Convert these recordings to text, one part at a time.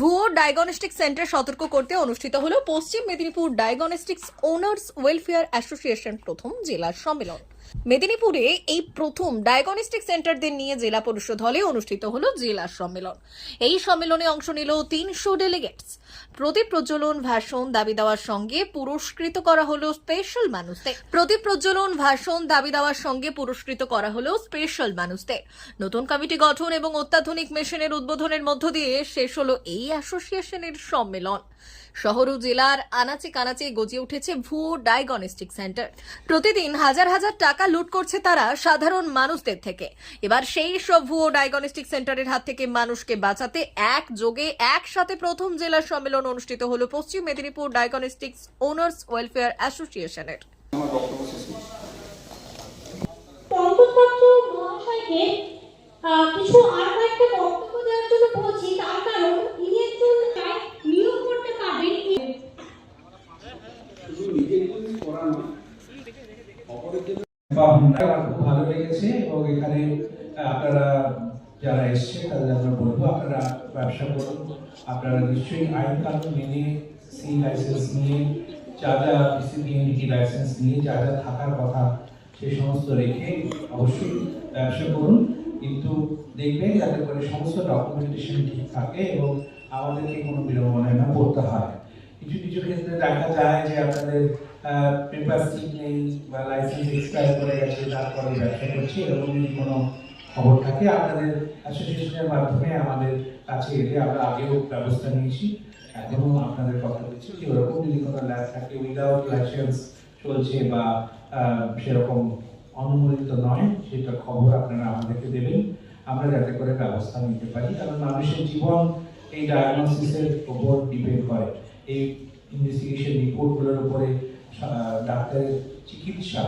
ভুয়ো diagnostic centre সতর্ক করতে অনুষ্ঠিত হলো Paschim Medinipur diagnostics owners welfare association প্রথম জেলার সম্মেলন। মেদিনীপুরে এই প্রথম ডায়াগনস্টিক সেন্টারদের নিয়ে জেলা পরিষদ হলে অনুষ্ঠিত হলো জেলা সম্মেলন। এই সম্মেলনে অংশ নিল তিনশো ডেলিগেটস প্রদীপ প্রজ্বলন ভাষণ দাবি দেওয়ার সঙ্গে পুরস্কৃত করা হলো স্পেশাল মানুষদের। প্রদীপ প্রজ্বলন ভাষণ দাবি দেওয়ার সঙ্গে পুরস্কৃত করা হলো স্পেশাল মানুষদের। নতুন কমিটি গঠন এবং অত্যাধুনিক মেশিনের উদ্বোধনের মধ্য দিয়ে শেষ হলো এই অ্যাসোসিয়েশনের সম্মেলন। শহর ও জেলার আনাচে কানাচে গজিয়ে উঠেছে ভুয়ো ডায়াগনস্টিক সেন্টার। প্রতিদিন হাজার হাজার টাকা লুট করছে তারা সাধারণ মানুষদের থেকে। এবার সেই সব ভুয়ো ডায়াগনস্টিক সেন্টারের হাত থেকে মানুষকে বাঁচাতে এক যোগে একসাথে প্রথম জেলা সম্মেলন অনুষ্ঠিত হলো Paschim Medinipur diagnostic owners welfare অ্যাসোসিয়েশনের আমার বক্তব্য শেষ করছি পঙ্কজপাত্র মহাশয়কে আহ, কিছু আর কয়েকটা বক্তব্য দেওয়ার জন্য বলছি তার কারণ ইনি একজন প্রায় নিয়োগ করতে পারবেন শুধু নিজের জন্য করা নয় অপরের জন্য বা আমার খুব ভালো লেগেছে এবং এখানে আপনারা যারা এসছে তাদের আমরা বলব আপনারা ব্যবসা করুন। আপনারা নিশ্চয়ই আইন কানুন মেনে সি লাইসেন্স নিয়ে, যা যা সিপিএনটি লাইসেন্স নিয়ে যা যা থাকার কথা সেই সমস্ত রেখে অবশ্যই ব্যবসা করুন। কিন্তু দেখবেন যাতে করে সমস্ত ডকুমেন্টেশন ঠিক থাকে এবং আমাদেরকে কোনো বিড়ম্বনায় না পড়তে হয়। কিছু কিছু ক্ষেত্রে দেখা যায় যে আপনাদের পেপার নেই বা লাইসেন্স এক্সপায়ার করে গেছে, তারপরে ব্যবসা করছি, এরকম যদি কোনো খবর থাকে, আপনাদের অ্যাসোসিয়েশনের মাধ্যমে আমাদের কাছে এলে আমরা আগেও ব্যবস্থা নিয়েছি। এখনও আপনাদের কথা বলছি যে ওরকম যদি কোনো ল্যাব থাকে উইদাউট লাইসেন্স চলছে বা সেরকম অনুমোদিত নয়, সেটা খবর আপনারা আমাদেরকে দেবেন। আমরা যাতে করে ব্যবস্থা নিতে পারি, কারণ মানুষের জীবন এই ডায়াগনোসিসের উপর ডিপেন্ড করে। এই ইনভেস্টিগেশন রিপোর্টগুলোর উপরে ডাক্তারের চিকিৎসা,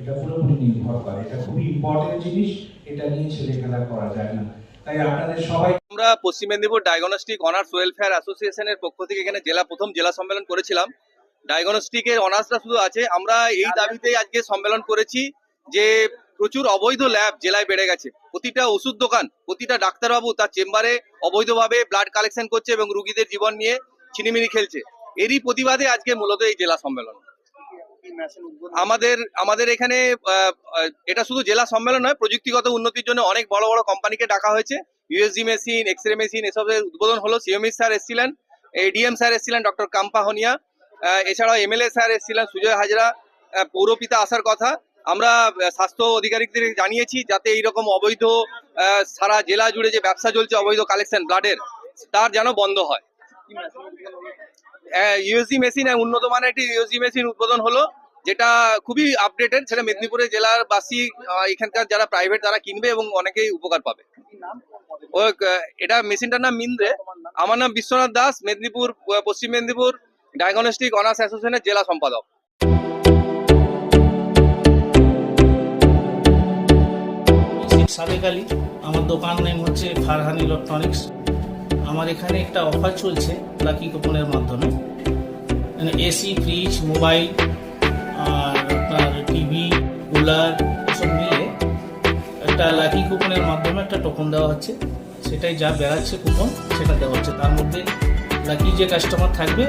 এটা পুরোপুরি নির্ভর করে। এটা খুবই ইম্পর্টেন্ট জিনিস, এটা নিয়ে ছেলে খেলা করা যায় না। তাই আপনাদের সবাই আমরা পশ্চিম মেদিনীপুর ডায়াগনস্টিক অনার্স ওয়েলফেয়ার অ্যাসোসিয়েশনের পক্ষ থেকে এখানে জেলা, প্রথম জেলা সম্মেলন করেছিলাম। ডায়াগনস্টিকের অনার্সটা শুধু আছে। আমরা এই দাবিতেই আজকে সম্মেলন করেছি যে প্রচুর অবৈধ ল্যাব জেলায় বেড়ে গেছে। প্রতিটা ওষুধ দোকান, প্রতিটা ডাক্তারবাবু তার চেম্বারে অবৈধভাবে ব্লাড কালেকশন করছে এবং রুগীদের জীবন নিয়ে ছিনিমিনি খেলছে। এরই প্রতিবাদে আজকে মূলত এই জেলা সম্মেলন। আমাদের আমাদের এখানে এটা শুধু জেলা সম্মেলন নয়, প্রযুক্তিগত উন্নতির জন্য অনেক বড় বড় কোম্পানিকে ডাকা হয়েছে। USG machine X ray machine এসবের উদ্বোধন হলো। সিএমই স্যার এসেছিলেন এডিএম স্যার এসেছিলেন ডক্টর কাম্পা হনিয়া। এছাড়াও এমএলএ স্যার এসেছিলেন, সুজয় হাজরা। পৌরপিতা আসার কথা। আমরা স্বাস্থ্য আধিকারিকদের জানিয়েছি, যাতে এইরকম অবৈধ সারা জেলা জুড়ে যে ব্যবসা চলছে, অবৈধ কালেকশন ব্লাডের তার যেন বন্ধ হয়। ইউএসজি মেশিন উন্নত মানের একটি ইউএসজি মেশিন উদ্বোধন হলো, যেটা খুবই আপডেটেড সেটা মেদিনীপুরের জেলার বাসী এখানকার যারা প্রাইভেট তারা কিনবে এবং অনেকেই উপকার পাবে। ও এটা মেশিনটার নাম মিন্দ্রে। আমার নাম বিশ্বনাথ দাস, মেদিনীপুর পশ্চিম মেদিনীপুর ডায়াগনস্টিক অনার্স অ্যাসোসিয়েশনের জেলা সম্পাদক। সাদেক আলী, আমার দোকান নেম হচ্ছে ফারহান ইলেকট্রনিক্স আমার এখানে একটা অফার চলছে লাকি কুপনের মাধ্যমে। মানে এসি ফ্রিজ মোবাইল আর আপনার টিভি কুলার এসব মিলে একটা লাকি কুপনের মাধ্যমে একটা টোকন দেওয়া হচ্ছে। সেটাই যা বেড়াচ্ছে কুপন সেটা দেওয়া হচ্ছে। তার মধ্যে লাকি যে কাস্টমার থাকবে,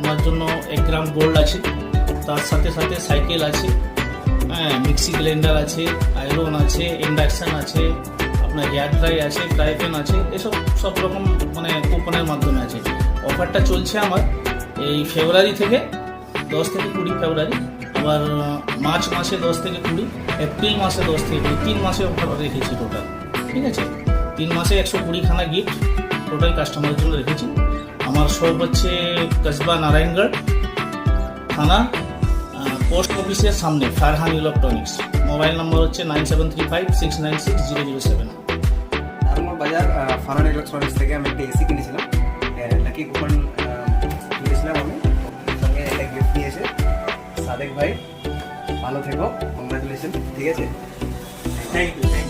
ওনার জন্য এক গ্রাম গোল্ড আছে। তার সাথে সাথে সাইকেল আছে। হ্যাঁ মিক্সি গ্লেন্ডার আছে আয়রন আছে ইন্ডাকশন আছে। আপনার হেয়ার ড্রাই আছে ফ্রাই প্যান আছে, এসব সব রকম মানে কুপনের মাধ্যমে আছে। অফারটা চলছে আমার এই ফেব্রুয়ারি থেকে, দশ থেকে কুড়ি ফেব্রুয়ারি আবার মার্চ মাসে দশ থেকে কুড়ি এপ্রিল মাসে দশ থেকে কুড়ি, তিন মাসে অফার রেখেছি টোটাল ঠিক আছে? তিন মাসে একশো কুড়িখানা গিফট টোটাল কাস্টমারের জন্য রেখেছি। আমার শপ হচ্ছে কসবা নারায়ণগড় থানা পোস্ট অফিসের সামনে ফারহান ইলেকট্রনিক্স। মোবাইল নম্বর হচ্ছে nine seven three five six nine six zero zero seven. আমার বাজার ফারহান ইলেকট্রনিক্স থেকে আমি একটা এসি কিনেছিলাম। নাকি কুপন কিনেছিলাম আমি। সঙ্গে একটা গিফট নিয়েছে। সাদেক ভাই ভালো থেকো। কংগ্রাচুলেশন ঠিক আছে? Thank you thank you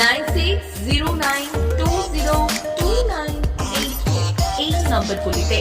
nine six zero nine two zero two nine eight এই নম্বরগুলিতে